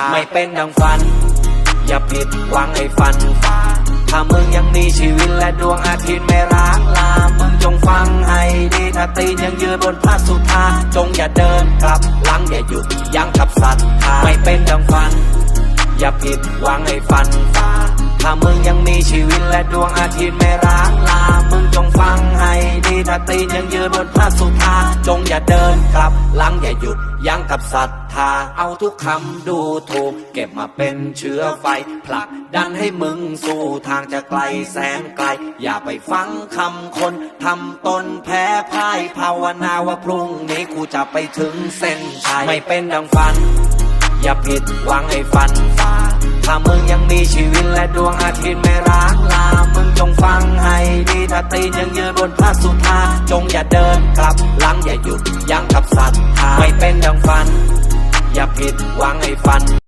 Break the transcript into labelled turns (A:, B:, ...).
A: า ไม่เป็นดังฝัน อย่าผิดหวังให้ฝันฟ้าถ้ามึงยังมีชีวิตและดวงอาทิตย์ไม่ร้างลา มึงจงฟังให้ดีถ้าตีนยังยืนบนพระสุธา จงอย่าเดินกลับหลังอย่าหยุดยั้งกับศรัทธาไม่เป็นดังฝัน อย่าผิดหวังให้ฝันฟ้าถ้ามึงยังมีชีวิตและดวงอาทิตย์ไม่ร้างลา มึงจงฟังให้ ตีนยังยืนบนพระสุธาจงอย่าเดินกลับหลังอย่าหยุดยั้งกับศรัทธาเอาทุกคำดูถูก เก็บมาเป็นเชื้อไฟ ผลักดันให้มึงสู่ทางจะไกลแสนไกล อย่าไปฟังคำคนทำตนแพ้พ่ายภาวนาว่าพรุ่งนี้กูจะไปถึงเส้นชัยไม่เป็นดังฝัน อย่าผิดหวังให้ฝันฟ้าถ้ามึงยังมีชีวิตและดวงอาทิตย์ไม่ร้างลา มึงจงฟังให้ดี ถ้าตีนยังยืนบนพระสุธาจงอย่าเดินกลับหลังอย่าหยุดยั้งกับศรัทธาไม่เป็นดังฝัน อย่าผิดหวังให้ฝัน